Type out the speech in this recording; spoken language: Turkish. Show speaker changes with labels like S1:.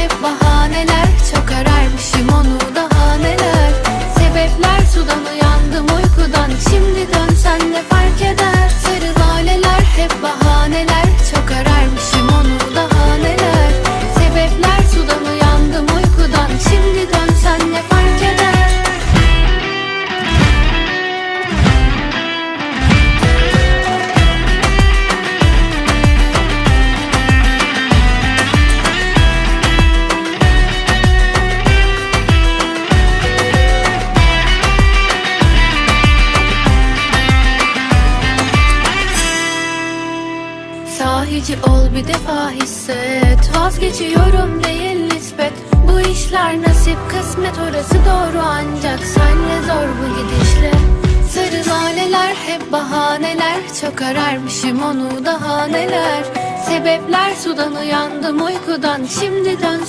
S1: hep bahaneler Çok ararmışım Sahici ol bir defa hisset. Vazgeçiyorum değil nispet. Bu işler nasip kısmet orası doğru. Ancak senle zor bu gidişle. Sarı laleler hep bahaneler. Çok ararmışım onu daha neler. Sebepler sudan uyandım uykudan. Şimdi dön